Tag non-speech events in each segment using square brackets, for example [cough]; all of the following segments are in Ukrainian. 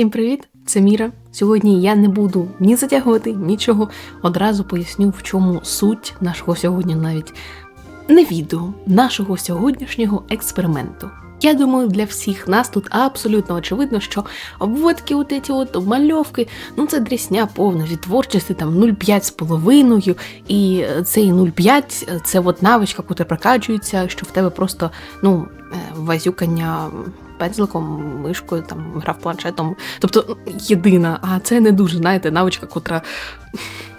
Всім привіт! Це Міра. Сьогодні я не буду ні затягувати, нічого. Одразу поясню, в чому суть нашого сьогодні навіть не відео, нашого сьогоднішнього експерименту. Я думаю, для всіх нас тут абсолютно очевидно, що обводки, от ці от обмальовки, ну це дрісня повна від творчості, там 0,5 з половиною, і цей 0,5 це от навичка, яка прокачується, що в тебе просто ну, е, вазюкання пензликом, мишкою, там грав планшетом. Тобто єдина, а це не дуже, знаєте, навичка, котра.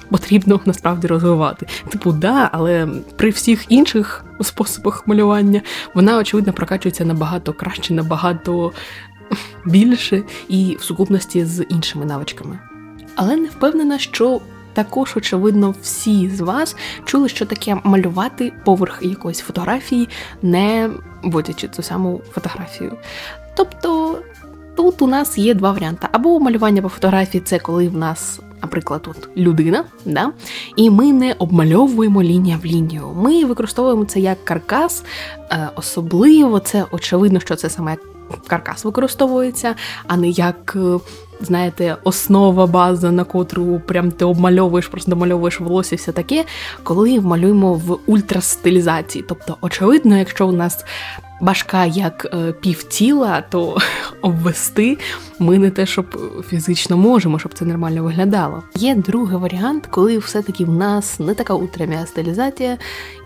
Потрібно насправді розвивати. Типу, да, але при всіх інших способах малювання вона, очевидно, прокачується набагато краще, набагато більше і в сукупності з іншими навичками. Але не впевнена, що також, очевидно, всі з вас чули, що таке малювати поверх якоїсь фотографії, не вводячи цю саму фотографію. Тобто тут у нас є два варіанти: або малювання по фотографії це коли в нас. Наприклад, тут людина, да? і ми не обмальовуємо лінія в лінію. Ми використовуємо це як каркас, е, особливо це очевидно, що це саме як каркас використовується, а не як е, знаєте, основа база, на котру прям ти обмальовуєш, просто домальовуєш волосся, і все таке, коли малюємо в ультрастилізації. Тобто, очевидно, якщо у нас башка як е, півтіла, то [laughs] обвести ми не те, щоб фізично можемо, щоб це нормально виглядало. Є другий варіант, коли все-таки в нас не така ультрамія стилізація,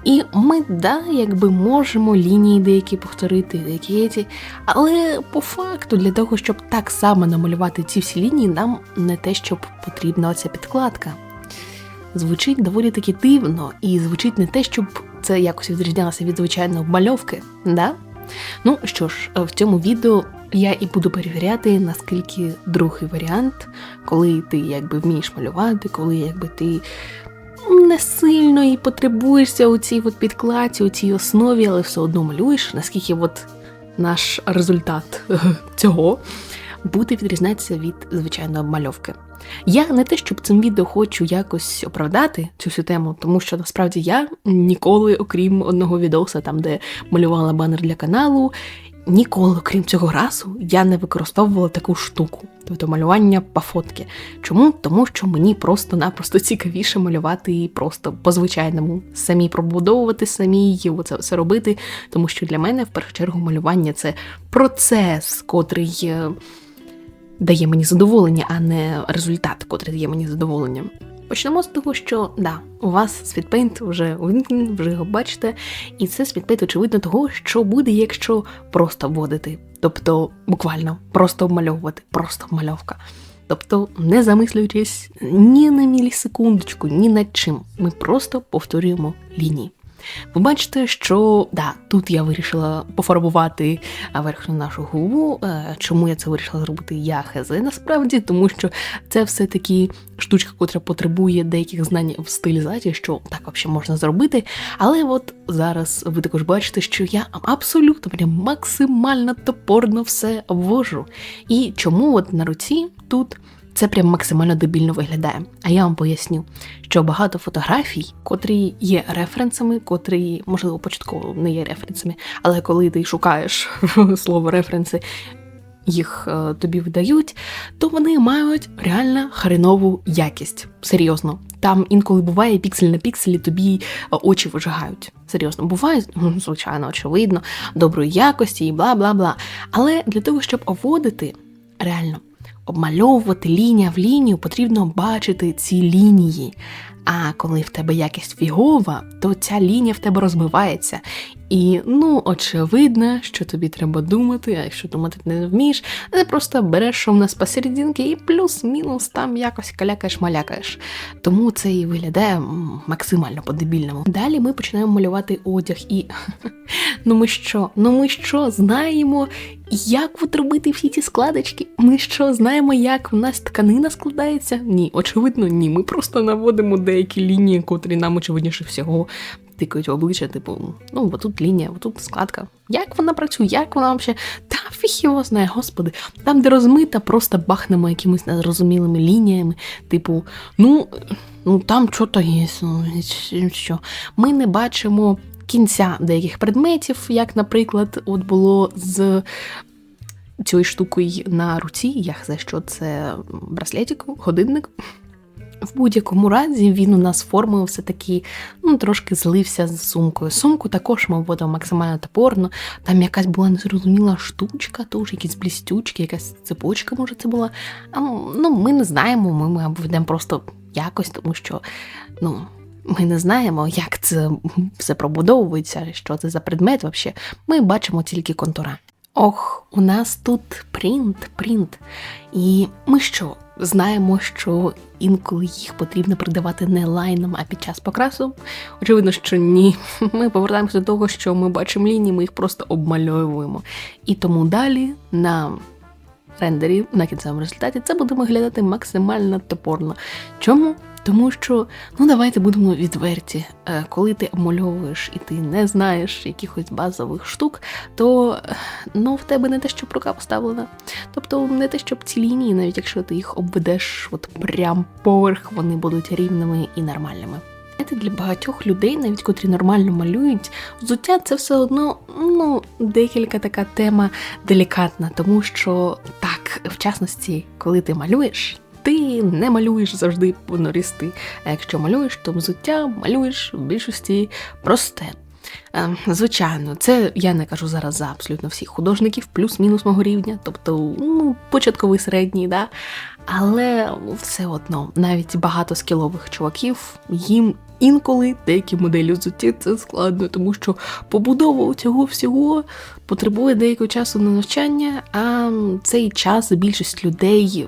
і ми, да, якби можемо лінії деякі повторити, деякі ці, але по факту для того, щоб так само намалювати ці всі лінії, нам не те, щоб потрібна оця підкладка. Звучить доволі таки дивно, і звучить не те, щоб це якось відрізнялося від звичайної обмальовки, да? Ну що ж, в цьому відео я і буду перевіряти, наскільки другий варіант, коли ти якби вмієш малювати, коли якби ти не сильно і потребуєшся у цій от підкладці, у цій основі, але все одно малюєш, наскільки от наш результат [laughs] цього буде відрізнятися від звичайної обмальовки. Я не те, щоб цим відео хочу якось оправдати цю всю тему, тому що насправді я ніколи, окрім одного відоса, там де малювала банер для каналу, ніколи, окрім цього разу, я не використовувала таку штуку, тобто малювання по фотки. Чому? Тому що мені просто-напросто цікавіше малювати просто по-звичайному, самі пробудовувати, самі це все робити. Тому що для мене в першу чергу малювання це процес, котрий. Дає мені задоволення, а не результат, котрий дає мені задоволення. Почнемо з того, що да, у вас світпейнт вже увімкнений, вже його бачите, і це світпейнт, очевидно, того, що буде, якщо просто вводити. Тобто, буквально просто обмальовувати, просто обмальовка. Тобто, не замислюючись ні на мілісекундочку, ні над чим. Ми просто повторюємо лінії. Ви бачите, що да, тут я вирішила пофарбувати верхню нашу губу. Е, чому я це вирішила зробити? Я хз насправді, тому що це все-таки штучка, котра потребує деяких знань в стилізації, що так взагалі можна зробити. Але от зараз ви також бачите, що я абсолютно прям максимально топорно все обвожу. І чому от на руці тут. Це прям максимально дебільно виглядає. А я вам поясню, що багато фотографій, котрі є референсами, котрі, можливо, початково не є референсами, але коли ти шукаєш [laughs] слово референси, їх е, тобі видають, то вони мають реально хренову якість. Серйозно. Там інколи буває піксель на пікселі, тобі е, очі вижигають. Серйозно, буває, [laughs] звичайно, очевидно, доброї якості і бла бла бла. Але для того, щоб оводити, реально обмальовувати лінія в лінію, потрібно бачити ці лінії. А коли в тебе якість фігова, то ця лінія в тебе розбивається. І ну, очевидно, що тобі треба думати, а якщо думати не вмієш, ти просто береш що в нас посерединки і плюс-мінус там якось калякаєш-малякаєш. Тому це і виглядає максимально по-дебільному. Далі ми починаємо малювати одяг і. [laughs] Ну ми що? Ну ми що знаємо, як от всі ці складочки? Ми що знаємо, як в нас тканина складається? Ні, очевидно, ні. Ми просто наводимо деякі лінії, котрі нам очевидніше всього тикають в обличчя, типу, ну, отут лінія, отут складка. Як вона працює, як вона взагалі? Та фіг його знає, господи. Там, де розмита, просто бахнемо якимись незрозумілими лініями, типу, ну, ну там що-то є, ну, що. Ми не бачимо кінця деяких предметів, як, наприклад, от було з цією штукою на руці. Я хзе, що це браслетик, годинник. В будь-якому разі він у нас формою все таки ну, трошки злився з сумкою. Сумку також ми вводимо максимально топорно. Там якась була незрозуміла штучка, теж якісь блістючки, якась цепочка, може, це була. Ну, ми не знаємо, ми, ми обведемо просто якось, тому що ну, ми не знаємо, як це все пробудовується, що це за предмет взагалі. Ми бачимо тільки контура. Ох, у нас тут принт, принт. І ми що? Знаємо, що інколи їх потрібно придавати не лайном, а під час покрасу. Очевидно, що ні. [laughs] Ми повертаємося до того, що ми бачимо лінії, ми їх просто обмальовуємо. І тому далі на рендері на кінцевому результаті це буде виглядати максимально топорно. Чому? Тому що, ну давайте будемо відверті. Е, Коли ти обмальовуєш і ти не знаєш якихось базових штук, то ну в тебе не те, щоб рука поставлена. Тобто не те, щоб ці лінії, навіть якщо ти їх обведеш от прям поверх, вони будуть рівними і нормальними. Знаєте, для багатьох людей, навіть котрі нормально малюють, взуття це все одно ну, декілька така тема делікатна, тому що так, в частності, коли ти малюєш, ти не малюєш завжди понорісти. А якщо малюєш, то взуття малюєш в більшості просте. Е, Звичайно, це я не кажу зараз за абсолютно всіх художників, плюс-мінус мого рівня, тобто ну, початковий середній, да. але все одно, навіть багато скілових чуваків їм інколи деякі моделі взутті це складно, тому що побудова цього всього потребує деякого часу на навчання, а цей час більшість людей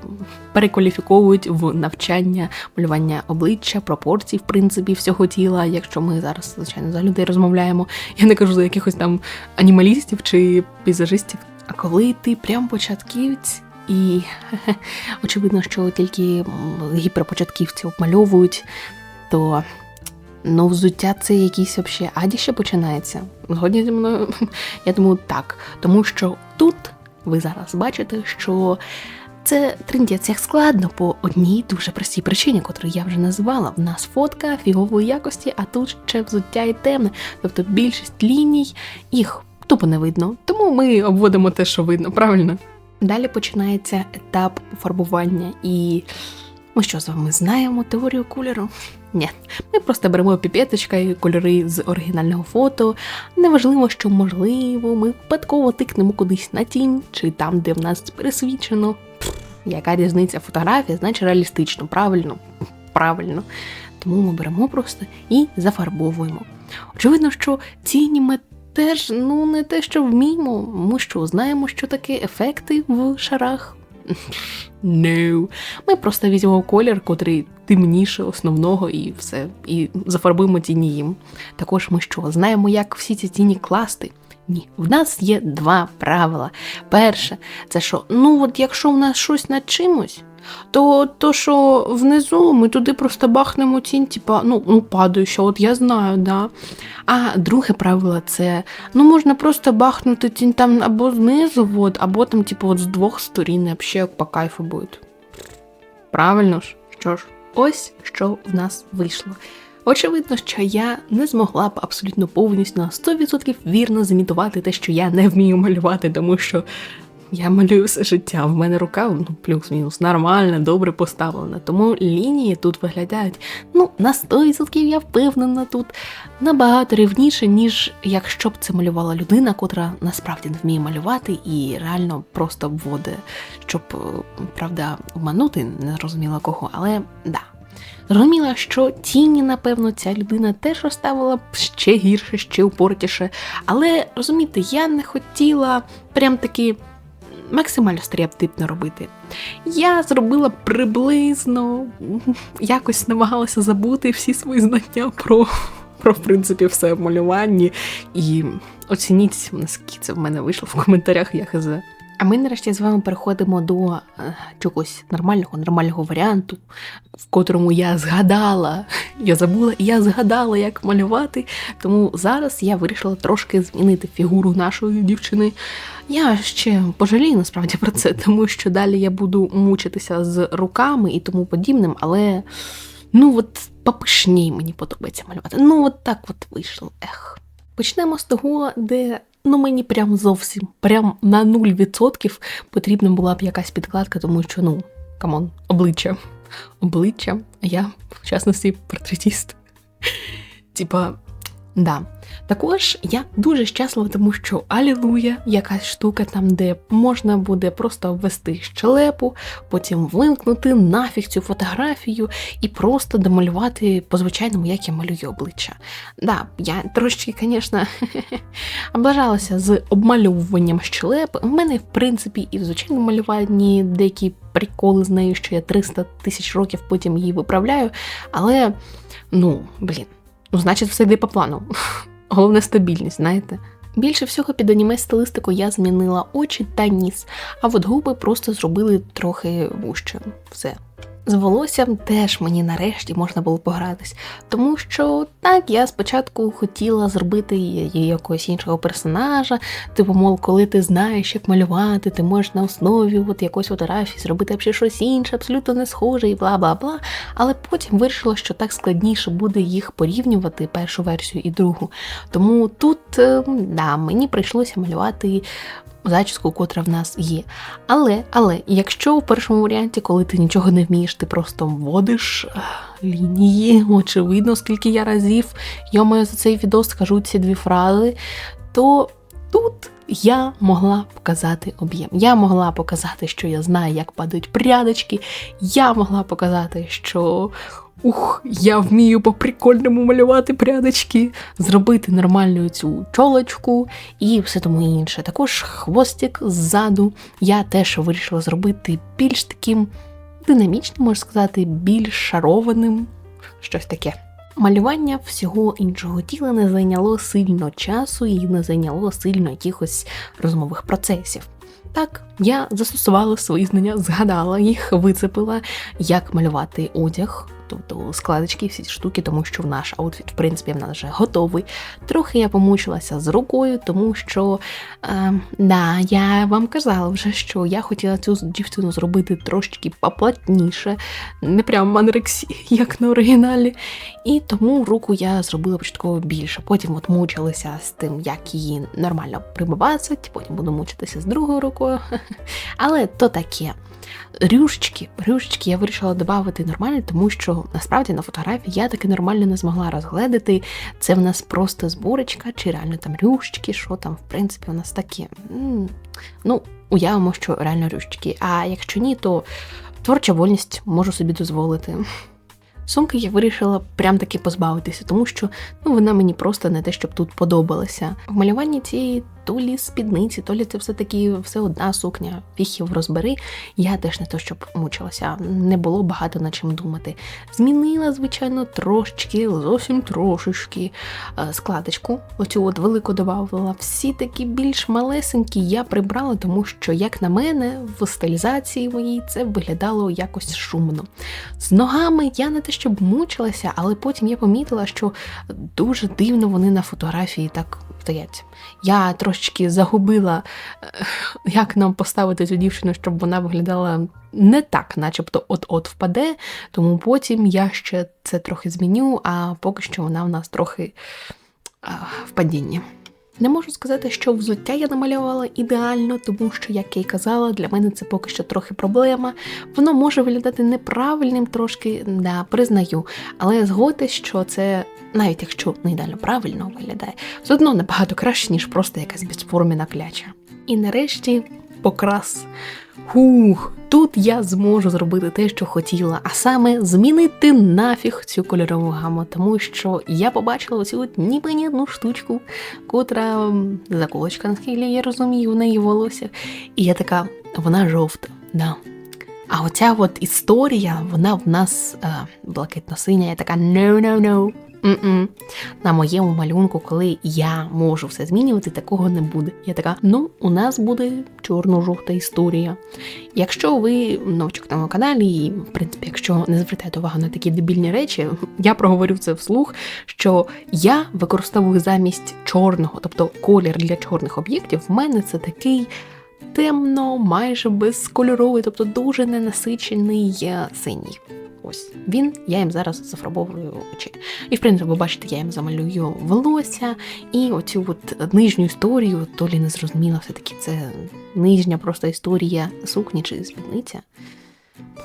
перекваліфіковують в навчання малювання обличчя, пропорцій, в принципі, всього тіла. Якщо ми зараз, звичайно, за людей розмовляємо, я не кажу за якихось там анімалістів чи пейзажистів. А коли ти прям початківець, і очевидно, що тільки гіперпочатківці обмальовують, то ну, взуття це якийсь вообще адіще починається. Згодні зі мною? [laughs] Я думаю, так. Тому що тут ви зараз бачите, що це трендець як складно по одній дуже простій причині, котру я вже назвала. В нас фотка фігової якості, а тут ще взуття і темне. Тобто більшість ліній їх тупо не видно. Тому ми обводимо те, що видно, правильно? Далі починається етап фарбування, і ми що з вами знаємо теорію кольору? Ні, ми просто беремо піпеточка і кольори з оригінального фото. Неважливо, що можливо, ми випадково тикнемо кудись на тінь, чи там, де в нас пересвічено. Яка різниця фотографія, значить реалістично, правильно, правильно. Тому ми беремо просто і зафарбовуємо. Очевидно, що тіні ми теж ну не те, що вміємо. Ми що знаємо, що таке ефекти в шарах. No. Ми просто візьмемо колір, котрий темніше основного, і все, і зафарбуємо тіні їм. Також ми що, знаємо, як всі ці тіні класти? Ні, в нас є два правила. Перше, це що, ну от якщо в нас щось над чимось, то то, що внизу ми туди просто бахнемо тінь, типа, ну, ну падаюча, от я знаю, да. А друге правило це ну можна просто бахнути тінь там або знизу, от, або там, типу, от з двох сторін, взагалі по кайфу буде. Правильно ж? Що ж, ось що в нас вийшло. Очевидно, що я не змогла б абсолютно повністю на 100% вірно зімітувати те, що я не вмію малювати, тому що я малюю все життя. В мене рука ну, плюс-мінус нормальна, добре поставлена. Тому лінії тут виглядають ну на 100% я впевнена тут набагато рівніше, ніж якщо б це малювала людина, котра насправді не вміє малювати і реально просто обводить, щоб е, правда обманути, не зрозуміла кого, але да. Зрозуміла, що тіні, напевно, ця людина теж розставила б ще гірше, ще упортіше. Але розумієте, я не хотіла прям таки максимально стереотипно робити. Я зробила приблизно, якось намагалася забути всі свої знання про, про в принципі, все в малюванні. І оцініть, наскільки це в мене вийшло в коментарях, я хз. А ми нарешті з вами переходимо до е, чогось нормального, нормального варіанту, в котрому я згадала, я забула, я згадала, як малювати. Тому зараз я вирішила трошки змінити фігуру нашої дівчини. Я ще пожалію насправді про це, тому що далі я буду мучитися з руками і тому подібним, але ну от попишній мені подобається малювати. Ну, от так от вийшло. Ех. Почнемо з того, де ну мені прям зовсім, прям на 0% потрібна була б якась підкладка, тому що, ну, камон, обличчя. Обличчя, а я, в частності, портретіст. Типа, да. Також я дуже щаслива, тому що Алілуя, якась штука там, де можна буде просто ввести щелепу, потім вимкнути нафіг цю фотографію і просто домалювати по-звичайному, як я малюю обличчя. Да, я трошки, звісно, [laughs] облажалася з обмальовуванням щелеп. У мене, в принципі, і в звичайному малюванні деякі приколи з нею, що я 300 тисяч років потім її виправляю, але ну, блін. Ну, значить, все йде по плану. [laughs] Головне стабільність, знаєте. Більше всього під аніме стилистику я змінила очі та ніс, а от губи просто зробили трохи вужче. Все. З волоссям теж мені нарешті можна було погратись, тому що так я спочатку хотіла зробити якогось іншого персонажа, типу, мол, коли ти знаєш, як малювати, ти можеш на основі от якоїсь фотографії зробити взагалі щось інше, абсолютно не схоже і бла бла бла. Але потім вирішила, що так складніше буде їх порівнювати, першу версію і другу. Тому тут да, мені прийшлося малювати зачіску, котра в нас є. Але, але, якщо в першому варіанті, коли ти нічого не вмієш, ти просто вводиш е, лінії, очевидно, скільки я разів йомаю за цей відос скажу ці дві фрази, то тут. Я могла показати об'єм. Я могла показати, що я знаю, як падають прядочки. Я могла показати, що Ух, я вмію по прикольному малювати прядочки, зробити нормальну цю чолочку і все тому інше. Також хвостик ззаду я теж вирішила зробити більш таким динамічним, можна сказати, більш шарованим, щось таке. Малювання всього іншого тіла не зайняло сильно часу і не зайняло сильно якихось розмових процесів. Так, я застосувала свої знання, згадала їх, вицепила, як малювати одяг тобто складочки, всі ці штуки, тому що в наш аутфіт, в принципі, в нас вже готовий. Трохи я помучилася з рукою, тому що е, да, я вам казала вже, що я хотіла цю дівчину зробити трошки поплотніше, не прямо анорексі, [laughs] як на оригіналі. І тому руку я зробила початково більше. Потім от мучилася з тим, як її нормально прибивати, потім буду мучитися з другою рукою. [laughs] Але то таке. Рюшечки, рюшечки я вирішила додати нормально, тому що насправді на фотографії я таки нормально не змогла розгледати. Це в нас просто зборочка, чи реально там рюшечки, що там, в принципі, у нас таке. Ну, уявимо, що реально рюшечки. А якщо ні, то творча вольність можу собі дозволити. Сумки я вирішила прям таки позбавитися, тому що ну, вона мені просто не те, щоб тут подобалася. В малюванні цієї то лі спідниці, то лі це все таки все одна сукня, фіхів розбери. Я теж не то, щоб мучилася, не було багато над чим думати. Змінила, звичайно, трошечки, зовсім трошечки е, складочку. Оцю от велику додавала. Всі такі більш малесенькі я прибрала, тому що, як на мене, в стилізації моїй це виглядало якось шумно. З ногами я не те, щоб мучилася, але потім я помітила, що дуже дивно вони на фотографії так стоять. Я трошечки загубила, е, як нам поставити цю дівчину, щоб вона виглядала не так, начебто от-от впаде, тому потім я ще це трохи зміню, а поки що вона в нас трохи в падінні. Не можу сказати, що взуття я намалювала ідеально, тому що, як я й казала, для мене це поки що трохи проблема. Воно може виглядати неправильним трошки, да, признаю. Але згодьтесь, що це, навіть якщо не ідеально правильно виглядає, все одно набагато краще, ніж просто якась безформіна кляча. І нарешті покрас. Хух, тут я зможу зробити те, що хотіла, а саме змінити нафіг цю кольорову гаму, тому що я побачила оцю ніби ні одну штучку, котра заколочка, наскільки я розумію, в неї волосся. І я така, вона жовта. да. А оця от історія, вона в нас е, блакитно-синя, я така no-no-no. Mm-mm. На моєму малюнку, коли я можу все змінювати, такого не буде. Я така, ну, у нас буде чорно-жовта історія. Якщо ви новчик на моєму каналі, і, в принципі, якщо не звертаєте увагу на такі дебільні речі, [laughs] я проговорю це вслух, що я використовую замість чорного, тобто колір для чорних об'єктів, в мене це такий. Темно, майже безкольоровий, тобто дуже ненасичений синій. Ось він, я їм зараз зафарбовую очі. І в принципі, ви бачите, я їм замалюю волосся і оцю от нижню історію, то лі не зрозуміла, все-таки це нижня просто історія сукні чи спідниця.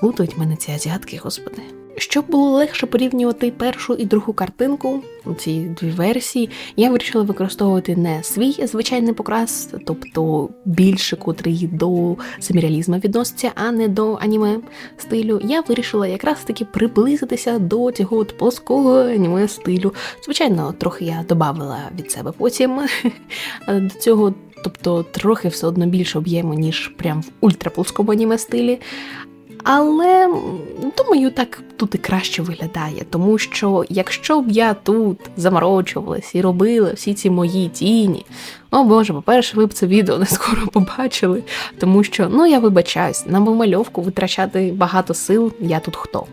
Плутають мене ці азіатки, господи. Щоб було легше порівнювати першу і другу картинку, ці дві версії, я вирішила використовувати не свій звичайний покрас, тобто більше котрий до семіріалізму відноситься, а не до аніме стилю. Я вирішила якраз таки приблизитися до цього от плоского аніме стилю. Звичайно, трохи я додавала від себе потім [laughs] до цього. Тобто трохи все одно більше об'єму, ніж прям в ультраплоскому аніме стилі. Але думаю, так тут і краще виглядає, тому що якщо б я тут заморочувалась і робила всі ці мої тіні, о Боже, по-перше, ви б це відео не скоро побачили, тому що, ну я вибачаюсь, на вимальовку витрачати багато сил, я тут хто.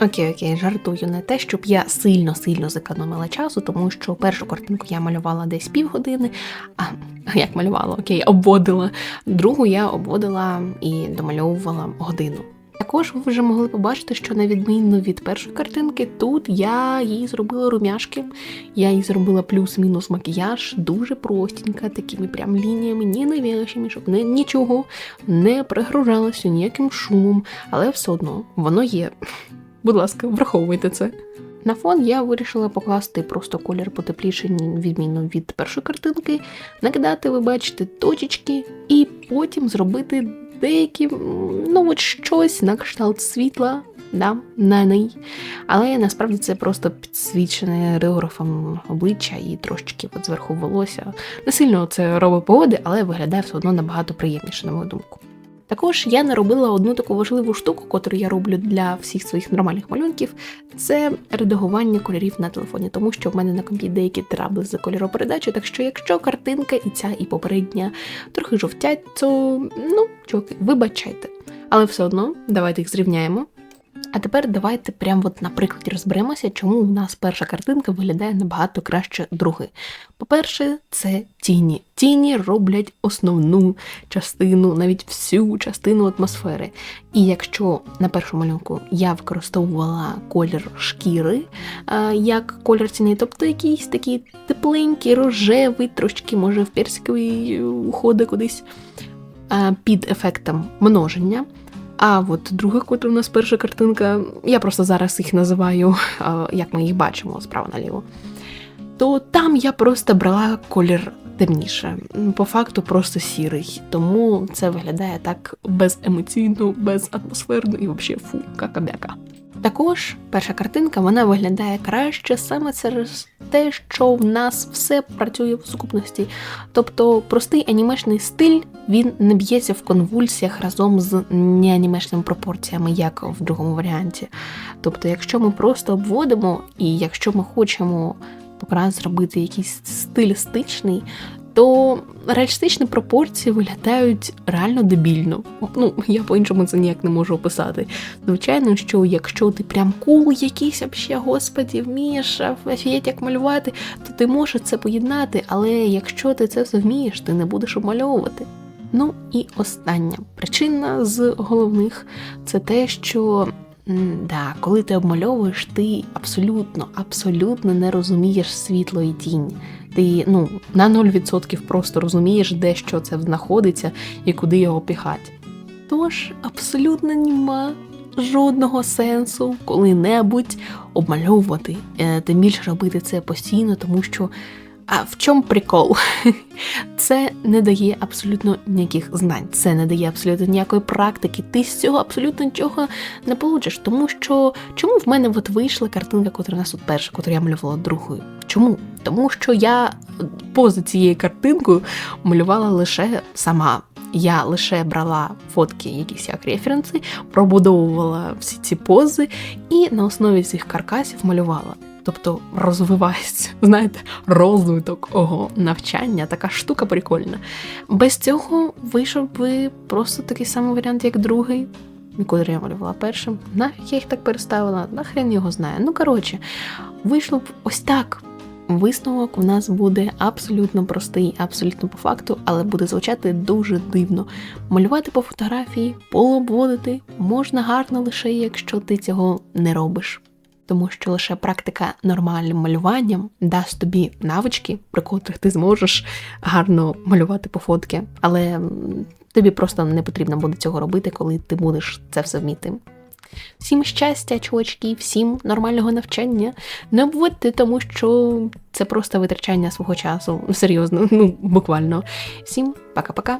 Окей, окей, жартую не те, щоб я сильно-сильно зекономила часу, тому що першу картинку я малювала десь півгодини, а як малювала, окей, обводила. Другу я обводила і домальовувала годину. Також ви вже могли побачити, що на відміну від першої картинки, тут я їй зробила румяшки, я їй зробила плюс-мінус макіяж, дуже простенька, такими прям лініями, ні нав'язчими, щоб не, нічого не пригружалося ніяким шумом, але все одно воно є. Будь ласка, враховуйте це. На фон я вирішила покласти просто колір потепліший, відмінно від першої картинки, накидати, ви бачите, точечки, і потім зробити деякі, ну от щось на кшталт світла да, на неї. Але насправді це просто підсвічене реографом обличчя і трошечки от зверху волосся. Не сильно це робить погоди, але виглядає все одно набагато приємніше, на мою думку. Також я наробила одну таку важливу штуку, яку я роблю для всіх своїх нормальних малюнків, це редагування кольорів на телефоні, тому що в мене на компі деякі трабли з кольоропередачі, так що якщо картинка і ця, і попередня трохи жовтять, то ну, чуваки, вибачайте. Але все одно давайте їх зрівняємо. А тепер давайте прямо от на прикладі розберемося, чому у нас перша картинка виглядає набагато краще другої. По-перше, це тіні. Тіні роблять основну частину, навіть всю частину атмосфери. І якщо на першому малюнку я використовувала колір шкіри як колір тіні, тобто якийсь такий тепленький, рожевий, трошки, може, в персиковий уходить кудись під ефектом множення. А от друга, котра у нас перша картинка, я просто зараз їх називаю, як ми їх бачимо справа наліво. То там я просто брала колір темніше, по факту просто сірий. Тому це виглядає так беземоційно, безатмосферно і взагалі фу, какабяка. Також перша картинка вона виглядає краще саме через те, що в нас все працює в сукупності. Тобто простий анімешний стиль він не б'ється в конвульсіях разом з неанімешними пропорціями, як в другому варіанті. Тобто, якщо ми просто обводимо, і якщо ми хочемо покрас зробити якийсь стилістичний, то реалістичні пропорції виглядають реально дебільно. Ну, я по-іншому це ніяк не можу описати. Звичайно, що якщо ти прям кул якийсь вообще, господі, вмієш офігеть як малювати, то ти можеш це поєднати, але якщо ти це все вмієш, ти не будеш обмальовувати. Ну і остання причина з головних це те, що да, коли ти обмальовуєш, ти абсолютно, абсолютно не розумієш світло і тінь. Ти ну, на 0% просто розумієш, де що це знаходиться і куди його піхати. Тож абсолютно нема жодного сенсу коли-небудь обмальовувати, е, тим більше робити це постійно, тому що а в чому прикол? [laughs] Це не дає абсолютно ніяких знань, це не дає абсолютно ніякої практики. Ти з цього абсолютно нічого не получиш. Тому що чому в мене от вийшла картинка, котра нас тут перша, котру я малювала другою? Чому? Тому що я поза цією картинкою малювала лише сама. Я лише брала фотки, якісь як референси, пробудовувала всі ці пози і на основі цих каркасів малювала тобто розвивається. [laughs] Знаєте, розвиток ого, навчання, така штука прикольна. Без цього вийшов би просто такий самий варіант, як другий. Коли я малювала першим, нафіг я їх так переставила, нахрен його знає. Ну, коротше, вийшло б ось так. Висновок у нас буде абсолютно простий, абсолютно по факту, але буде звучати дуже дивно. Малювати по фотографії, полобводити можна гарно лише якщо ти цього не робиш. Тому що лише практика нормальним малюванням дасть тобі навички, при котрих ти зможеш гарно малювати по фотки. Але тобі просто не потрібно буде цього робити, коли ти будеш це все вміти. Всім щастя, чувачки, всім нормального навчання. Не обводьте, тому що це просто витрачання свого часу. Серйозно, ну буквально. Всім пока-пока.